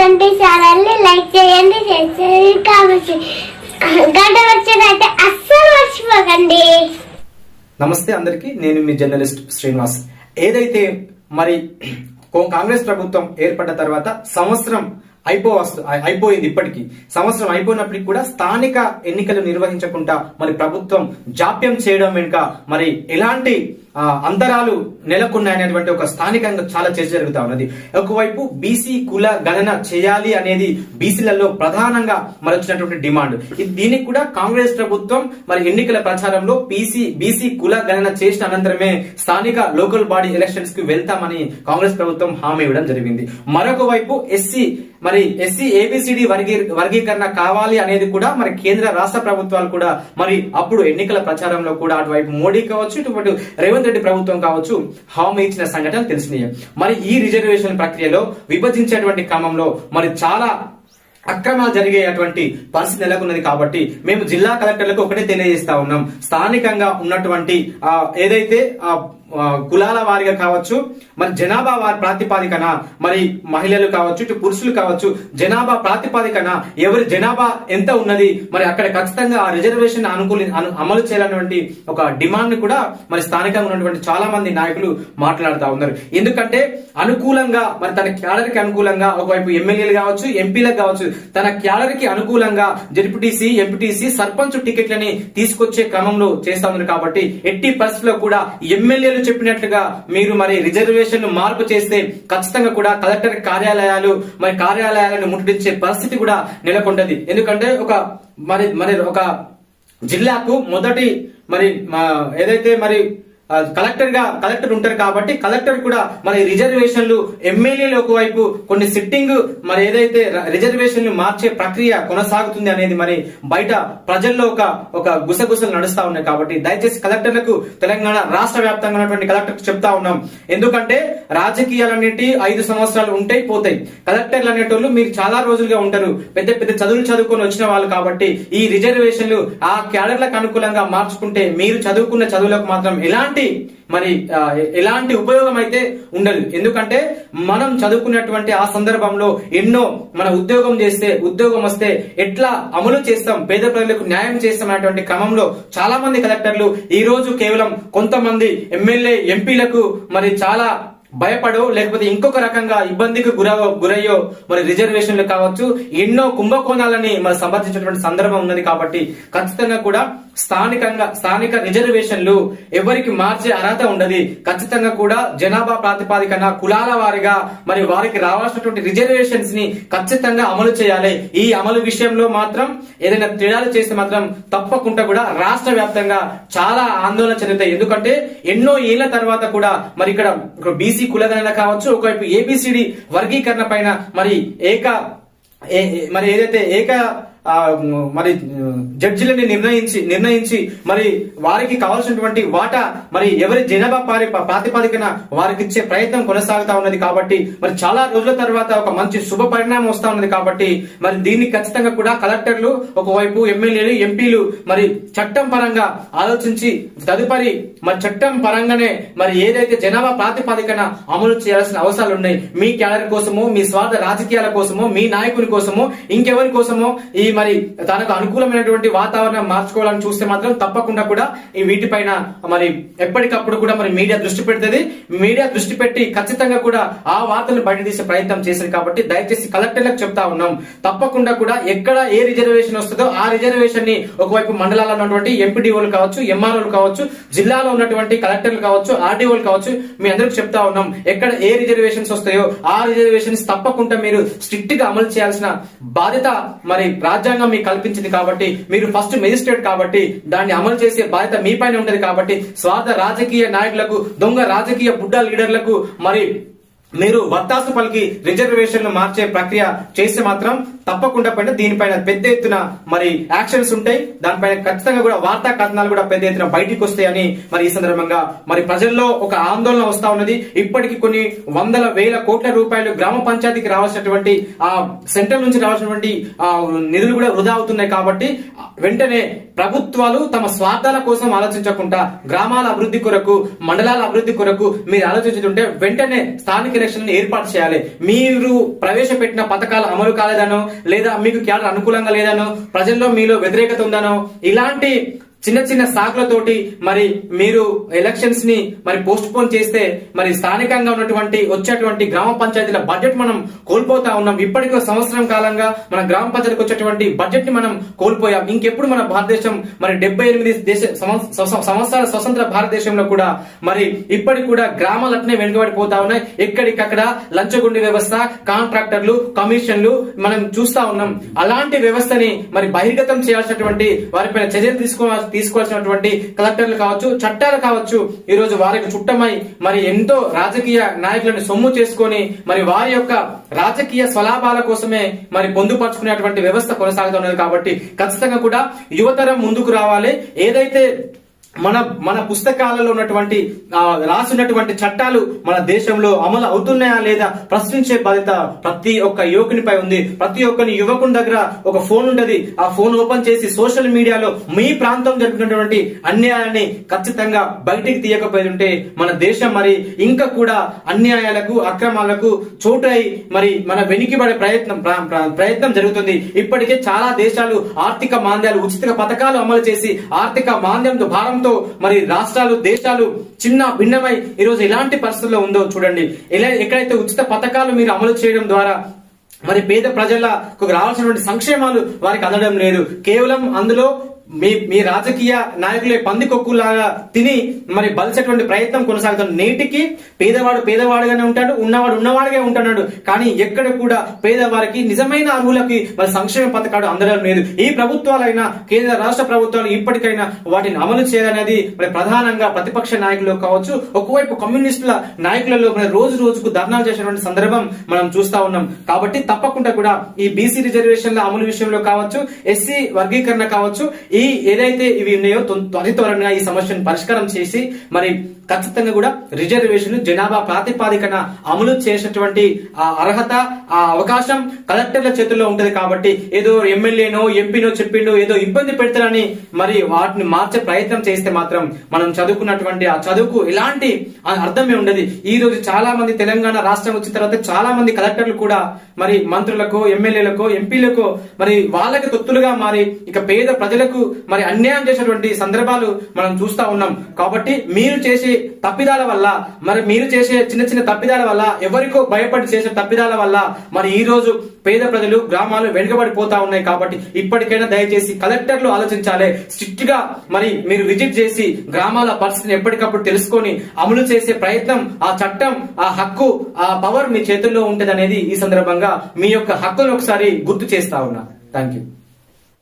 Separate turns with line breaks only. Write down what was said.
Twenty ఛానల్ని like చేయండి share చేయండి కావచ్చు గంట వచ్చినట్టే అస్సలు మర్చిపోకండి.
నమస్తే అందరికీ నేను మీ జర్నలిస్ట్ శ్రీనివాస్. ఏదైతే మరి కాంగ్రెస్ ప్రభుత్వం ఏర్పడ్డ తర్వాత సంవత్సరం అయిపో అయిపోయింది ఇప్పటికీ. సంవత్సరం అయిపోయినప్పటికీ కూడా స్థానిక ఎన్నికలు నిర్వహించకుండా మరి ప్రభుత్వం జాప్యం చేయడం వెనుక మరి ఎలాంటి అంతరాలు నెలకొన్నాయనేటువంటి ఒక స్థానికంగా చాలా చర్చ జరుగుతా ఉన్నది. ఒకవైపు బీసీ కుల గణన చేయాలి అనేది బీసీలలో ప్రధానంగా మరి వచ్చినటువంటి డిమాండ్ దీనికి కూడా కాంగ్రెస్ ప్రభుత్వం మరి ఎన్నికల ప్రచారంలో బీసీ బీసీ కుల గణన చేసిన అనంతరమే స్థానిక లోకల్ బాడీ ఎలక్షన్స్కి వెళ్తామని కాంగ్రెస్ ప్రభుత్వం హామీ ఇవ్వడం జరిగింది. మరొక వైపు ఎస్సీ మరి ఎస్సీ ఏబిసిడి వర్గీ వర్గీకరణ కావాలి అనేది కూడా మరి కేంద్ర రాష్ట్ర ప్రభుత్వాలు కూడా మరి అప్పుడు ఎన్నికల ప్రచారంలో కూడా అటువైపు మోడీ కావచ్చు ఇటువంటి రేవంత్ రెడ్డి ప్రభుత్వం కావచ్చు హామీ ఇచ్చిన సంఘటనలు తెలిసినాయి. మరి ఈ రిజర్వేషన్ ప్రక్రియలో విభజించేటువంటి క్రమంలో మరి చాలా అక్రమాలు జరిగేటువంటి పరిస్థితి నెలకొన్నది కాబట్టి మేము జిల్లా కలెక్టర్లకు ఒకటే తెలియజేస్తా ఉన్నాం. స్థానికంగా ఉన్నటువంటి ఆ, ఏదైతే ఆ కులాల వారిగా కావచ్చు మరి జనాభా వారి ప్రాతిపాదికన మరి మహిళలు కావచ్చు ఇటు పురుషులు కావచ్చు జనాభా ప్రాతిపాదికన ఎవరి జనాభా ఎంత ఉన్నది మరి అక్కడ ఖచ్చితంగా ఆ రిజర్వేషన్ అనుకూలి అమలు చేయాలన్నటువంటి ఒక డిమాండ్ని కూడా మరి స్థానికంగా ఉన్నటువంటి చాలా మంది నాయకులు మాట్లాడుతూ ఉన్నారు. ఎందుకంటే అనుకూలంగా మరి తన క్యాడర్కి అనుకూలంగా ఒకవైపు ఎమ్మెల్యేలు కావచ్చు ఎంపీలకు కావచ్చు తన క్యాలరీకి అనుకూలంగా జడ్పీటీసీ ఎంపీటీసీ సర్పంచ్ టికెట్లని తీసుకొచ్చే క్రమంలో చేస్తా ఉన్నారు కాబట్టి ఎట్టి పరిస్థితుల్లో కూడా ఎమ్మెల్యేలు చెప్పినట్లుగా మీరు మరి రిజర్వేషన్ మార్పు చేస్తే ఖచ్చితంగా కూడా కలెక్టర్ కార్యాలయాలు మరి కార్యాలయాలను ముట్టడించే పరిస్థితి కూడా నెలకొంటది. ఎందుకంటే ఒక మరి మరి ఒక జిల్లాకు మొదటి మరి మా ఏదైతే మరి కలెక్టర్గా కలెక్టర్ ఉంటారు కాబట్టి కలెక్టర్ కూడా మరి రిజర్వేషన్లు ఎమ్మెల్యేలు ఒకవైపు కొన్ని సిట్టింగ్ మరి ఏదైతే రిజర్వేషన్లు మార్చే ప్రక్రియ కొనసాగుతుంది అనేది మరి బయట ప్రజల్లో ఒక ఒక గుసగుసలు నడుస్తా ఉన్నాయి కాబట్టి దయచేసి కలెక్టర్లకు తెలంగాణ రాష్ట్ర వ్యాప్తంగా ఉన్నటువంటి కలెక్టర్ చెప్తా ఉన్నాం. ఎందుకంటే రాజకీయాలన్నిటి ఐదు సంవత్సరాలు ఉంటాయి పోతాయి. కలెక్టర్లు అనేటోళ్ళు మీరు చాలా రోజులుగా ఉంటారు. పెద్ద పెద్ద చదువులు చదువుకొని వచ్చిన వాళ్ళు కాబట్టి ఈ రిజర్వేషన్లు ఆ క్యాడర్లకు అనుకూలంగా మార్చుకుంటే మీరు చదువుకున్న చదువులకు మాత్రం ఎలాంటి మరి ఎలాంటి ఉపయోగం అయితే ఉండదు. ఎందుకంటే మనం చదువుకున్నటువంటి ఆ సందర్భంలో ఎన్నో మన ఉద్యోగం చేస్తే ఉద్యోగం వస్తే ఎట్లా అమలు చేస్తాం పేద ప్రజలకు న్యాయం చేస్తాం అనేటువంటి క్రమంలో చాలా మంది కలెక్టర్లు ఈ రోజు కేవలం కొంతమంది ఎమ్మెల్యే ఎంపీలకు మరి చాలా భయపడో లేకపోతే ఇంకొక రకంగా ఇబ్బందికి గురవో గురయ్యో మరి రిజర్వేషన్లు కావచ్చు ఎన్నో కుంభకోణాలని మరి సమర్థించినటువంటి సందర్భం ఉన్నది కాబట్టి ఖచ్చితంగా కూడా స్థానికంగా స్థానిక రిజర్వేషన్లు ఎవరికి మార్చే అర్హత ఉండదు. ఖచ్చితంగా కూడా జనాభా ప్రాతిపాదికన కులాల వారిగా మరి వారికి రావాల్సినటువంటి రిజర్వేషన్స్ని ఖచ్చితంగా అమలు చేయాలి. ఈ అమలు విషయంలో మాత్రం ఏదైనా తేడాలు చేస్తే మాత్రం తప్పకుండా కూడా రాష్ట్ర వ్యాప్తంగా చాలా ఆందోళన చెందుతాయి. ఎందుకంటే ఎన్నో ఏళ్ళ తర్వాత కూడా మరి ఇక్కడ బీసీ కులగణన కావచ్చు ఒకవైపు ఏబిసిడి వర్గీకరణ పైన మరి ఏక మరి ఏదైతే ఏక మరి జడ్జిలని నిర్ణయించి నిర్ణయించి మరి వారికి కావాల్సినటువంటి వాటా మరి ఎవరి జనాభా పారి ప్రాతిపదికన వారికి ఇచ్చే ప్రయత్నం కొనసాగుతా ఉన్నది కాబట్టి మరి చాలా రోజుల తర్వాత ఒక మంచి శుభ పరిణామం వస్తా ఉన్నది కాబట్టి మరి దీన్ని ఖచ్చితంగా కూడా కలెక్టర్లు ఒకవైపు ఎమ్మెల్యేలు ఎంపీలు మరి చట్టం పరంగా ఆలోచించి తదుపరి మరి చట్టం పరంగానే మరి ఏదైతే జనాభా ప్రాతిపదికన అమలు చేయాల్సిన అవసరాలు ఉన్నాయి మీ క్యాడర్ కోసము మీ స్వార్థ రాజకీయాల కోసము మీ నాయకుని కోసము ఇంకెవరి కోసమో ఈ మరి తనకు అనుకూలమైనటువంటి వాతావరణం మార్చుకోవాలని చూస్తే మాత్రం తప్పకుండా కూడా ఈ వీటిపైన మరి ఎప్పటికప్పుడు కూడా మరి మీడియా దృష్టి పెడుతుంది. మీడియా దృష్టి పెట్టి ఖచ్చితంగా కూడా ఆ వార్తలు బయట తీసే ప్రయత్నం చేసింది కాబట్టి దయచేసి కలెక్టర్లకు చెప్తా ఉన్నాం. తప్పకుండా కూడా ఎక్కడ ఏ రిజర్వేషన్ వస్తుందో ఆ రిజర్వేషన్ని ఒకవైపు మండలాల్లో ఉన్నటువంటి ఎంపీడీఓలు కావచ్చు ఎంఆర్ఓలు కావచ్చు జిల్లాలో ఉన్నటువంటి కలెక్టర్లు కావచ్చు ఆర్డీఓలు కావచ్చు మీ అందరికి చెప్తా ఉన్నాం. ఎక్కడ ఏ రిజర్వేషన్స్ వస్తాయో ఆ రిజర్వేషన్స్ తప్పకుండా మీరు స్ట్రిక్ట్గా అమలు చేయాల్సిన బాధ్యత మరి రాజ్యాంగం మీకు కల్పించింది కాబట్టి మీరు ఫస్ట్ మెజిస్ట్రేట్ కాబట్టి దాన్ని అమలు చేసే బాధ్యత మీ పైన ఉంటది కాబట్టి స్వార్థ రాజకీయ నాయకులకు దొంగ రాజకీయ బుడ్డ లీడర్లకు మరి మీరు వత్తాసు పలికి రిజర్వేషన్లు మార్చే ప్రక్రియ చేస్తే మాత్రం తప్పకుండా పైన దీనిపైన పెద్ద ఎత్తున మరి యాక్షన్స్ ఉంటాయి. దానిపైన ఖచ్చితంగా కూడా వార్తా కథనాలు కూడా పెద్ద ఎత్తున బయటికి వస్తాయని మరి ఈ సందర్భంగా మరి ప్రజల్లో ఒక ఆందోళన వస్తా ఉన్నది. ఇప్పటికి కొన్ని వందల వేల కోట్ల రూపాయలు గ్రామ పంచాయతీకి రావాల్సినటువంటి ఆ సెంట్రల్ నుంచి రావాల్సినటువంటి ఆ నిధులు కూడా వృధా అవుతున్నాయి కాబట్టి వెంటనే ప్రభుత్వాలు తమ స్వార్థాల కోసం ఆలోచించకుండా గ్రామాల అభివృద్ధి కొరకు మండలాల అభివృద్ధి కొరకు మీరు ఆలోచించుంటే వెంటనే స్థానిక ఎలక్షన్ ఏర్పాటు చేయాలి. మీరు ప్రవేశపెట్టిన పథకాలు అమలు కాలేదనో లేదా మీకు క్యాడర్ అనుకూలంగా లేదనో ప్రజల్లో మీలో వ్యతిరేకత ఉందనో ఇలాంటి చిన్న చిన్న సాకులతోటి మరి మీరు ఎలక్షన్స్ని మరి పోస్ట్ పోన్ చేస్తే మరి స్థానికంగా ఉన్నటువంటి వచ్చేటువంటి గ్రామ పంచాయతీల బడ్జెట్ మనం కోల్పోతా ఉన్నాం. ఇప్పటికీ సంవత్సరం కాలంగా మన గ్రామ పంచాయతీకి వచ్చేటువంటి బడ్జెట్ని మనం కోల్పోయాం. ఇంకెప్పుడు మన భారతదేశం మరి డెబ్బై ఎనిమిది దేశ సంవత్సరాల స్వతంత్ర భారతదేశంలో కూడా మరి ఇప్పటికి కూడా గ్రామాలు అట్నే వెనుకబడిపోతా ఉన్నాయి. ఎక్కడికక్కడ లంచగుండి వ్యవస్థ కాంట్రాక్టర్లు కమిషన్లు మనం చూస్తా ఉన్నాం. అలాంటి వ్యవస్థని మరి బహిర్గతం చేయాల్సినటువంటి వారిపైన చర్యలు తీసుకో తీసుకోవాల్సినటువంటి కలెక్టర్లు కావచ్చు చట్టాలు కావచ్చు ఈ రోజు వారికి చుట్టమై మరి ఎంతో రాజకీయ నాయకులను సొమ్ము చేసుకొని మరి వారి యొక్క రాజకీయ స్వలాభాల కోసమే మరి పొందుపరుచుకునేటువంటి వ్యవస్థ కొనసాగుతున్నది కాబట్టి ఖచ్చితంగా కూడా యువతరం ముందుకు రావాలి. ఏదైతే మన మన పుస్తకాలలో ఉన్నటువంటి రాసినటువంటి చట్టాలు మన దేశంలో అమలు అవుతున్నాయా లేదా ప్రశ్నించే బాధ్యత ప్రతి ఒక్క యువకునిపై ఉంది. ప్రతి ఒక్కని యువకుని దగ్గర ఒక ఫోన్ ఉండదు. ఆ ఫోన్ ఓపెన్ చేసి సోషల్ మీడియాలో మీ ప్రాంతం జరుగుతున్నటువంటి అన్యాయాన్ని ఖచ్చితంగా బయటికి తీయకపోయి ఉంటే మన దేశం మరి ఇంకా కూడా అన్యాయాలకు అక్రమాలకు చోటై మరి మన వెనుకబడే ప్రయత్నం ప్ర- ప్రయత్నం జరుగుతుంది. ఇప్పటికే చాలా దేశాలు ఆర్థిక మాంద్యాలు ఉచిత పథకాలు అమలు చేసి ఆర్థిక మాంద్యంతో భారం భారంతో మరి రాష్ట్రాలు దేశాలు చిన్న భిన్నమై ఈ రోజు ఎలాంటి పరిస్థితుల్లో ఉందో చూడండి. ఎలా ఎక్కడైతే ఉచిత పథకాలు మీరు అమలు చేయడం ద్వారా మరి పేద ప్రజలకు రావాల్సినటువంటి సంక్షేమాలు వారికి అందడం లేదు. కేవలం అందులో మీ మీ రాజకీయ నాయకులే పందికొక్కులాగా తిని మరి బలిసేటువంటి ప్రయత్నం కొనసాగుతుంది నేటికి పేదవాడు పేదవాడుగానే ఉంటాడు ఉన్నవాడు ఉన్నవాడుగా ఉంటున్నాడు. కానీ ఎక్కడ కూడా పేదవారికి నిజమైన అర్హులకి మరి సంక్షేమ పథకాలు అందడం లేదు. ఈ ప్రభుత్వాలైనా కేంద్ర రాష్ట్ర ప్రభుత్వాలు ఇప్పటికైనా వాటిని అమలు చేయాలనేది మరి ప్రధానంగా ప్రతిపక్ష నాయకులు కావచ్చు. ఒకవైపు కమ్యూనిస్టుల నాయకులలో మరి రోజు రోజుకు ధర్నాలు చేసినటువంటి సందర్భం మనం చూస్తా ఉన్నాం. కాబట్టి తప్పకుండా కూడా ఈ బీసీ రిజర్వేషన్ల అమలు విషయంలో కావచ్చు ఎస్సీ వర్గీకరణ కావచ్చు ఈ ఈ ఏదైతే ఇవి ఉన్నాయో త్వ- త్వరితరంగా ఈ సమస్యను పరిష్కారం చేసి మరి ఖచ్చితంగా కూడా రిజర్వేషన్ జనాభా ప్రాతిపాదికన అమలు చేసినటువంటి ఆ అర్హత ఆ అవకాశం కలెక్టర్ల చేతుల్లో ఉంటది కాబట్టి ఏదో ఎమ్మెల్యేనో ఎంపీనో చెప్పిండో ఏదో ఇబ్బంది పెడతారని మరి వాటిని మార్చే ప్రయత్నం చేస్తే మాత్రం మనం చదువుకున్నటువంటి ఆ చదువుకు ఎలాంటి ఆ అర్థమే ఉండదు. ఈ రోజు చాలా మంది తెలంగాణ రాష్ట్రం వచ్చిన తర్వాత చాలా మంది కలెక్టర్లు కూడా మరి మంత్రులకు ఎమ్మెల్యేలకు ఎంపీలకు మరి వాళ్ళకి తొత్తులుగా మారి ఇక పేద ప్రజలకు మరి అన్యాయం చేసినటువంటి సందర్భాలు మనం చూస్తా ఉన్నాం. కాబట్టి మీరు చేసే తప్పిదాల వల్ల మరి మీరు చేసే చిన్న చిన్న తప్పిదాల వల్ల ఎవరికో భయపడి చేసే తప్పిదాల వల్ల మరి ఈ రోజు పేద ప్రజలు గ్రామాలు వెనుకబడిపోతా ఉన్నాయి కాబట్టి ఇప్పటికైనా దయచేసి కలెక్టర్లు ఆలోచించాలి. స్ట్రిక్ట్గా మరి మీరు విజిట్ చేసి గ్రామాల పరిస్థితిని ఎప్పటికప్పుడు తెలుసుకొని అమలు చేసే ప్రయత్నం ఆ చట్టం ఆ హక్కు ఆ పవర్ మీ చేతుల్లో ఉంటది అనేది ఈ సందర్భంగా మీ యొక్క హక్కును ఒకసారి గుర్తు చేస్తా ఉన్నా. Thank you